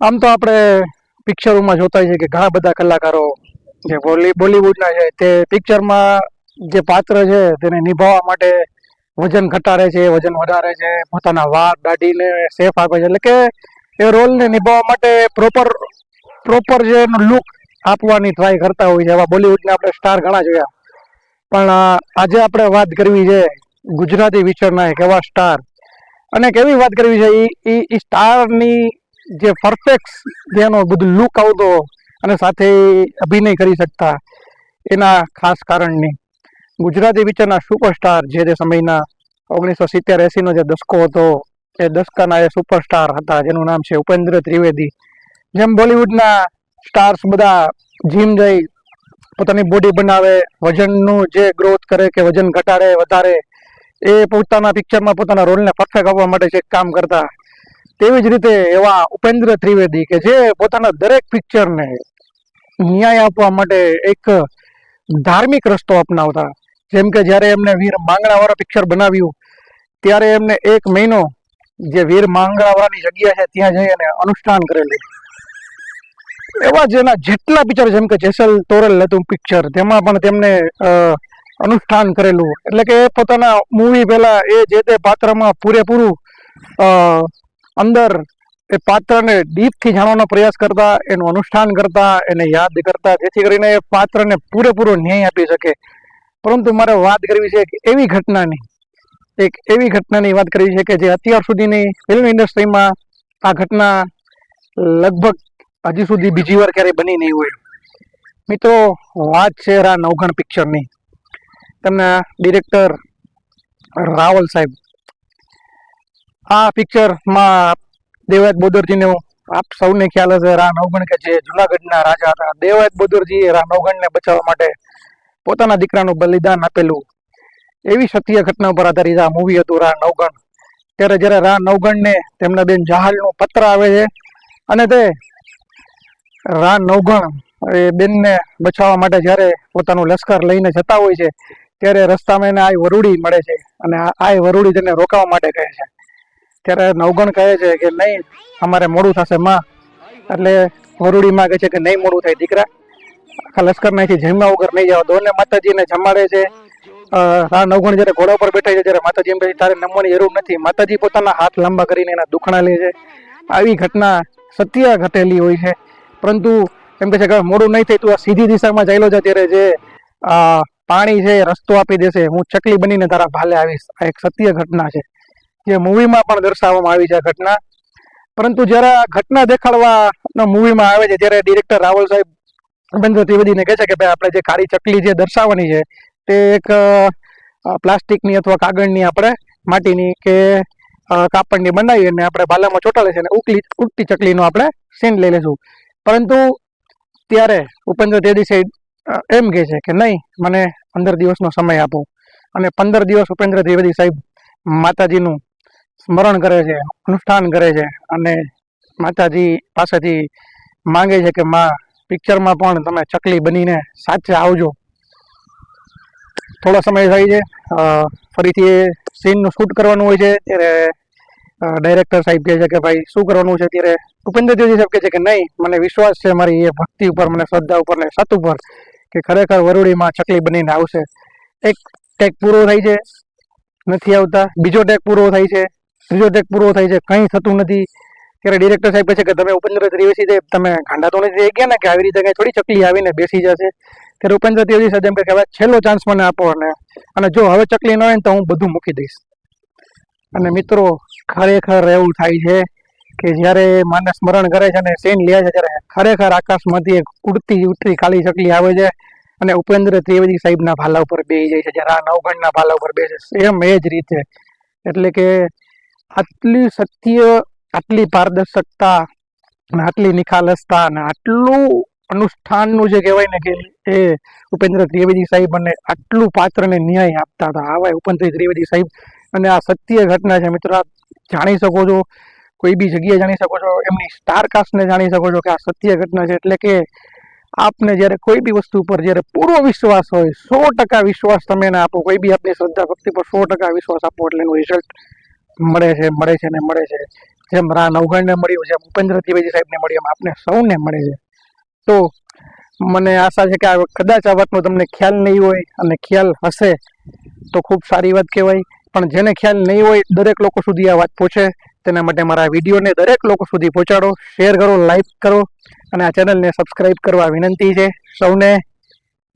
આમ તો આપણે પિક્ચરોમાં જોતા છે કે ઘણા બધા કલાકારો જે બોલી, બોલિવૂડના છે તે પિક્ચરમાં જે પાત્ર છે તેને નિભાવવા માટે વજન ઘટાડે છે, વજન વધારે છે, પોતાના વાળ દાઢીને સેફ આપે છે. એટલે કે એ રોલને નિભાવવા માટે પ્રોપર પ્રોપર જે એનો લુક આપવાની ટ્રાય કરતા હોય છે એવા બોલિવૂડના આપણે સ્ટાર ઘણા જોયા. પણ આજે આપણે વાત કરવી છે ગુજરાતી વિચારના એક એવા સ્ટાર અને કેવી વાત કરવી છે? એ એ સ્ટારની જે પરફેક્ટ જેનો બધું લુક આવતો અને સાથે અભિનય કરી શકતા એના ખાસ કારણની. ગુજરાતી પિક્ચરના સુપરસ્ટાર જે તે સમયના ઓગણીસો સિત્તેર એસીનો જે દસકો હતો, એ દસકાના એ સુપરસ્ટાર હતા, જેનું નામ છે ઉપેન્દ્ર ત્રિવેદી. જેમ બોલિવૂડના સ્ટાર્સ બધા જીમ જઈ પોતાની બોડી બનાવે, વજનનું જે ગ્રોથ કરે કે વજન ઘટાડે, વધારે, એ પોતાના પિક્ચરમાં પોતાના રોલને પરફેક્ટ આપવા માટે જે કામ કરતા. તેવી જ રીતે એવા ઉપેન્દ્ર ત્રિવેદી કે જે પોતાના દરેક પિક્ચરને ન્યાય આપવા માટે એક ધાર્મિક રસ્તો અપનાવતા. જેમ કે જ્યારે એમને વીર માંગણાવાળા પિક્ચર બનાવ્યું, ત્યારે એમને એક મહિનો જે વીર માંગણાવાળાની જગ્યા છે ત્યાં જઈ અને અનુષ્ઠાન કરેલું. એવા જેના જેટલા પિક્ચર જેમ કે જેસલ તોરલ હતું પિક્ચર તેમાં પણ તેમને અનુષ્ઠાન કરેલું. એટલે કે એ પોતાના મૂવી પહેલા એ જે તે પાત્રમાં પૂરેપૂરું અંદર એ પાત્રને ડીપથી જાણવાનો પ્રયાસ કરતા, એનું અનુષ્ઠાન કરતા, એને યાદ કરતા, જેથી કરીને એ પાત્રને પૂરેપૂરો ન્યાય આપી શકે. પરંતુ મારે વાત કરવી છે એક એવી ઘટનાની, એક એવી ઘટનાની વાત કરવી છે કે જે અત્યાર સુધીની ફિલ્મ ઇન્ડસ્ટ્રીમાં આ ઘટના લગભગ હજી સુધી બીજી વાર ક્યારેય બની નહીં હોય. મિત્રો, વાત છે રા નવઘણ પિક્ચરની તેમના ડિરેક્ટર રાવલ સાહેબ. આ પિક્ચરમાં દેવાયત બોદરજીને આપ સૌને ખ્યાલ હશે રા નવગણ કે જે જુનાગઢના રાજા હતા. દેવાયત બોદરજીએ રા નવગણને બચાવવા માટે પોતાના દીકરાનું બલિદાન આપેલું. એવી સત્ય ઘટના ઉપર આધારિત આ મૂવી હતું રા નવગણ. ત્યારે જ્યારે રા નવગણને તેમના બેન જહાલનો પત્ર આવે છે અને તે રા નવગણ એ બેનને બચાવવા માટે જ્યારે પોતાનું લશ્કર લઈને જતા હોય છે, ત્યારે રસ્તામાં એને આ વરુડી મળે છે અને આ વરુડી તેને રોકાવા માટે કહે છે. ત્યારે નવગણ કહે છે કે નહીં, અમારે મોડું થશે માં. એટલે વરુડીમાં કહે છે કે નહીં મોડું થાય દીકરા. આખા લશ્કર નાખી જમ્યા વગર નહીં જાવ દોને માતાજીને જમાડે છે. આ નવગણ જ્યારે ઘોડા ઉપર બેઠા છે જ્યારે માતાજી એમ કહે તારે નમવાની જરૂર નથી. માતાજી પોતાના હાથ લાંબા કરીને એના દુખણા લે છે. આવી ઘટના સત્ય ઘટેલી હોય છે. પરંતુ એમ કહે છે કે મોડું નહીં થાય તું આ સીધી દિશામાં ચાલ્યો છે ત્યારે જે પાણી છે રસ્તો આપી દેશે. હું ચકલી બનીને તારા ભાલે આવીશ. આ એક સત્ય ઘટના છે. જે મૂવીમાં પણ દર્શાવવામાં આવી છે ઘટના. પરંતુ જ્યારે આ ઘટના દેખાડવા મૂવીમાં આવે છે ત્યારે ડિરેક્ટર રાવલ સાહેબ ભૂપેન્દ્ર ત્રિવેદીને કહે છે કે ભાઈ આપણે જે કાળી ચકલી જે દર્શાવવાની છે, તે એક પ્લાસ્ટિકની અથવા કાગળની આપણે માટીની કે કાપડની બનાવી અને આપણે બાલામાં ચોંટાડે છે અને ઉકલી, ઉકતી ચકલીનો આપણે સીન લઈ લઈશું. પરંતુ ત્યારે ઉપેન્દ્ર ત્રિવેદી સાહેબ એમ કહે છે કે નહીં, મને પંદર દિવસનો સમય આપો. અને પંદર દિવસ ઉપેન્દ્ર ત્રિવેદી સાહેબ માતાજીનું સ્મરણ કરે છે, અનુષ્ઠાન કરે છે અને માતાજી પાસેથી માંગે છે કે માં પિક્ચરમાં પણ તમે ચકલી બનીને સાચે આવજો. થોડો સમય થાય છે ફરીથી એ સીનનું શૂટ કરવાનું હોય છે, ત્યારે ડાયરેક્ટર સાહેબ કહે છે કે ભાઈ શું કરવાનું છે? ત્યારે ઉપેન્દ્ર સાહેબ કહે છે કે નહીં, મને વિશ્વાસ છે મારી એ ભક્તિ ઉપર, મને શ્રદ્ધા ઉપર ને સત ઉપર કે ખરેખર વરુડીમાં ચકલી બનીને આવશે. એક ટેક પૂરો થાય છે, નથી આવતા. બીજો ટેક પૂરો થાય છે ત્રીજો ટેક પૂરો થાય છે, કંઈ થતું નથી. ત્યારે ડિરેક્ટર સાહેબ કહે છે કે તમે ઉપેન્દ્ર ત્રિવેશી સાહેબ તમે ગાંડા તો નથી ગયા ને, કે આવી રીતે કંઈ થોડી ચકલી આવીને બેસી જશે? ત્યારે ઉપેન્દ્ર ત્રિવેશી સાહેબ એમ કે હવે છેલ્લો ચાન્સ મને આપો અને અને જો હવે ચકલી ન હોય ને તો હું બધું મૂકી દઈશ. અને મિત્રો, ખરેખર એવું થાય છે કે જ્યારે માને સ્મરણ કરે છે અને સેન લે છે ત્યારે ખરેખર આકાશમાંથી એક ઉડતી ઉડતી ખાલી ચકલી આવે છે અને ઉપેન્દ્ર ત્રિવેદી સાહેબના ભાલા ઉપર બેસી જાય છે, જ્યારે આ નવગણના ભાલા ઉપર બેસે સેમ એ જ રીતે. એટલે કે આટલી સત્ય, આટલી પારદર્શકતા અને આટલી નિખાલસતા અને આટલું અનુષ્ઠાનનું જે કહેવાય ને કે એ ઉપેન્દ્ર ત્રિવેદી સાહેબ અને આટલું પાત્રને ન્યાય આપતા હતા. આવા ઉપેન્દ્ર ત્રિવેદી સાહેબ. અને આ સત્ય ઘટના છે મિત્રો જાણી શકો છો, કોઈ બી જગ્યાએ જાણી શકો છો, એમની સ્ટારકાસ્ટને જાણી શકો છો કે આ સત્ય ઘટના છે. એટલે કે આપને જ્યારે કોઈ બી વસ્તુ પર જ્યારે પૂરો વિશ્વાસ હોય, સો ટકા વિશ્વાસ તમે એને આપો. કોઈ બી આપની શ્રદ્ધા, ભક્તિ પર સો ટકા વિશ્વાસ આપો એટલે એનું રિઝલ્ટ મળે છે મળે છે ને મળે છે. જેમ રા નવગણને મળ્યું, જેમ ઉપેન્દ્ર ત્રિવેદી સાહેબને મળ્યું, એમ આપને સૌને મળે છે. તો મને આશા છે કે આ કદાચ આ વાતનો તમને ખ્યાલ નહીં હોય, અને ખ્યાલ હશે તો ખૂબ સારી વાત કહેવાય. પણ જેને ખ્યાલ નહીં હોય, દરેક લોકો સુધી આ વાત પહોંચે. તેના માટે મારા વિડીયોને દરેક લોકો સુધી પહોંચાડો. શેર કરો, લાઈક કરો, અને આ ચેનલને સબસ્ક્રાઈબ કરવા વિનંતી છે સૌને.